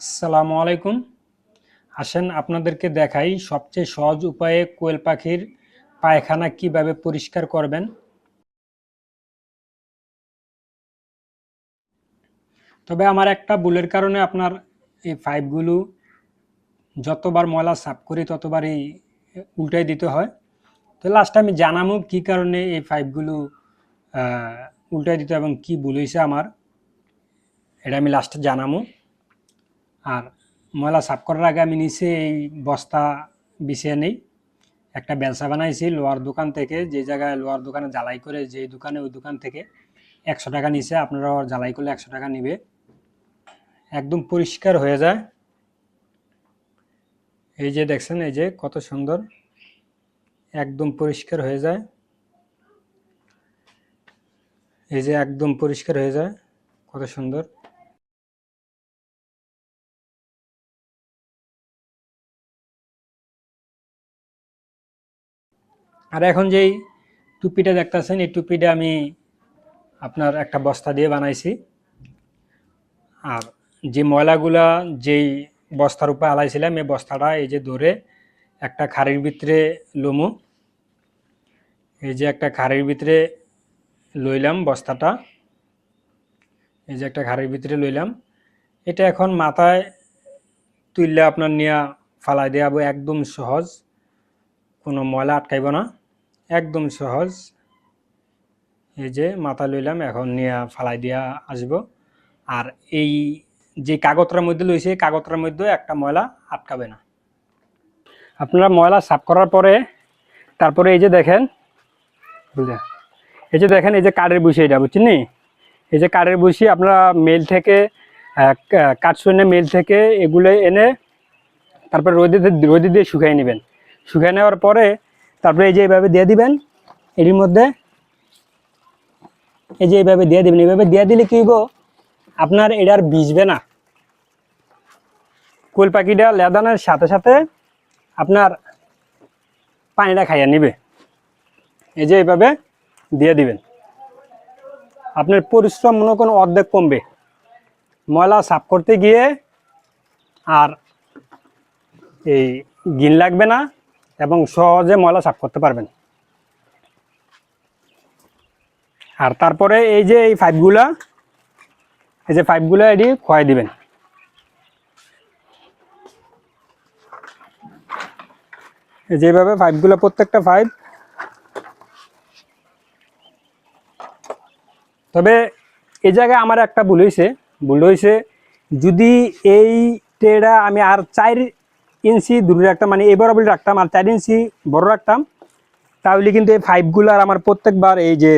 আসসালামু আলাইকুম। আসেন আপনাদেরকে দেখাই সবচেয়ে সহজ উপায়ে কোয়েল পাখির পায়খানা কীভাবে পরিষ্কার করবেন। তবে আমার একটা ভুলের কারণে আপনার এই পাইপগুলো যতবার ময়লা সাফ করি ততবারই উল্টাই দিতে হয়। তো লাস্টে আমি জানামো কি কারণে এই পাইপগুলো উল্টাই দিতে এবং কি ভুল হয়েছে আমার, এটা আমি লাস্টে জানামো। আর ময়লা সাফ করার আগে আমি নিচে এই বস্তা বিছিয়ে নেই। একটা বেলসা বানাইছি লোহার দোকান থেকে, যে জায়গায় লোহার দোকানে জ্বালাই করে যে দোকানে, ওই দোকান থেকে একশো টাকা নিচে আপনারা জ্বালাই করলে একশো টাকা নিবে। একদম পরিষ্কার হয়ে যায়। এই যে দেখছেন, এই যে কত সুন্দর, একদম পরিষ্কার হয়ে যায়। এই যে একদম পরিষ্কার হয়ে যায়, কত সুন্দর। আর এখন যেই টুপিটা দেখতেছেন, এই টুপিটা আমি আপনার একটা বস্তা দিয়ে বানাইছি। আর যে ময়লাগুলা যেই বস্তার উপরে আলাইছিলাম, এই বস্তাটা এই যে ধরে একটা খাড়ির ভিতরে লমু। এই যে একটা খাড়ির ভিতরে লইলাম বস্তাটা। এই যে একটা খাড়ির ভিতরে লইলাম। এটা এখন মাথায় তুললে আপনার নিয়ে ফালাই দেওয়াবো একদম সহজ। কোনো ময়লা আটকাইব না। একদম সহজ। এই যে মাথা লইলাম, এখন নিয়ে ফালাই দিয়া আসব। আর এই যে কাগজটার মধ্যে লইছে, এই কাগজটার মধ্যে একটা ময়লা আটকাবে না। আপনারা ময়লা সাফ করার পরে, তারপরে এই যে দেখেন, বুঝলেন? এই যে দেখেন, এই যে কাঠের বুসি এটা, বুঝছেন? এই যে কাঠের বুসি আপনারা মেল থেকে কাঠশুনে মেল থেকে এগুলো এনে তারপরে রোদে রোদে দিয়ে শুকাই নেবেন। শুকাই নেওয়ার পরে তারপরে এই যে এইভাবে দিয়ে দিবেন এর মধ্যে এই যে এইভাবে দিয়ে দিবেন এইভাবে দিয়ে দিলে কি হইব? আপনার এটা আর ভিজবে না। কুল পাখিটা লেদানোর সাথে সাথে আপনার পানিটা খাইয়ে নিবে। এই যে এইভাবে দিয়ে দিবেন। আপনার পরিশ্রম মনে কোনো অর্ধেক কমবে। ময়লা সাফ করতে গিয়ে আর এই গিন লাগবে না। এবং সহজে ময়লা সাফ করতে পারবেন। আর তারপরে এই যে এই পাইপগুলা, এই যে পাইপগুলো এটি খোয়াই দিবেন। যেভাবে পাইপগুলো, প্রত্যেকটা পাইপ। তবে এই জায়গায় আমার একটা ভুল হয়েছে ভুল হয়েছে যদি এই টেরা আমি আর চার ইঞ্চি দূরে রাখতাম মানে এই বরাবরই রাখতাম আর চার ইঞ্চি বড় রাখতাম। তাহলে কিন্তু এই পাইপগুলো আর আমার প্রত্যেকবার এই যে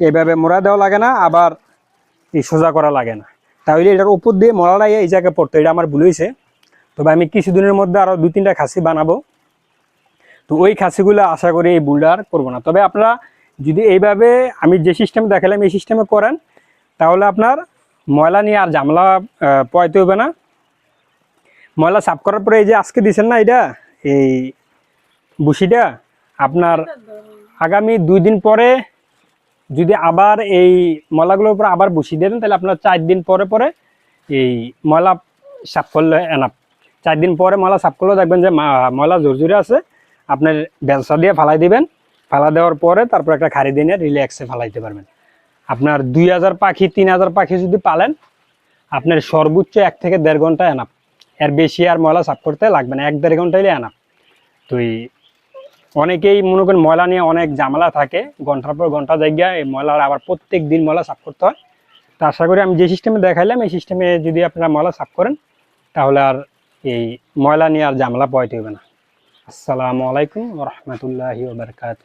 এইভাবে মোড়া দেওয়া লাগে না, আবার এই সোজা করা লাগে না। তাহলে এটার উপর দিয়ে মরাটাই এই জায়গায় পড়তো, এটা আমার ভুল হয়েছে। তবে আমি কিছুদিনের মধ্যে আরও দু তিনটা খাসি বানাবো। তো ওই খাসিগুলো আশা করি এই আর করব না। তবে আপনারা যদি এইভাবে আমি যে সিস্টেম দেখালাম, এই সিস্টেমে করেন, তাহলে আপনার ময়লা নিয়ে আর জামলা পয়তে হবে না। ময়লা সাফ করার পরে এই যে আজকে দিছেন না এটা? এই বুসিটা আপনার আগামী দুই দিন পরে যদি আবার এই ময়লাগুলোর উপর আবার বুসি দেন, তাহলে আপনার চার দিন পরে পরে এই ময়লা সাফ করলে এনাফ চার দিন পরে ময়লা সাফ করলেও দেখবেন যে ময়লা জোরজোরে আছে। আপনার বেলসা দিয়ে ফালাই দিবেন। ফালা দেওয়ার পরে তারপর একটা খাড়ি দিয়ে রিল্যাক্সে ফালাইতে পারবেন। আপনার দুই হাজার পাখি, তিন হাজার পাখি যদি পালেন, আপনার সর্বোচ্চ এক থেকে দেড় ঘণ্টা এনাফ এর বেশি আর ময়লা সাফ করতে লাগবে না, এক দেড় ঘন্টাইলে এনাফ তো এই অনেকেই মনে করেন ময়লা নিয়ে অনেক ঝামেলা থাকে, ঘণ্টার পর ঘণ্টা জায়গায় এই ময়লা আবার প্রত্যেক দিন ময়লা সাফ করতে হয়। তা আশা করি আমি যে সিস্টেমে দেখাইলাম, এই সিস্টেমে যদি আপনারা ময়লা সাফ করেন, তাহলে আর এই ময়লা নিয়ে আর ঝামেলা পয়তে হবে না। আসসালামু আলাইকুম রহমতুল্লাহি ওবরকাত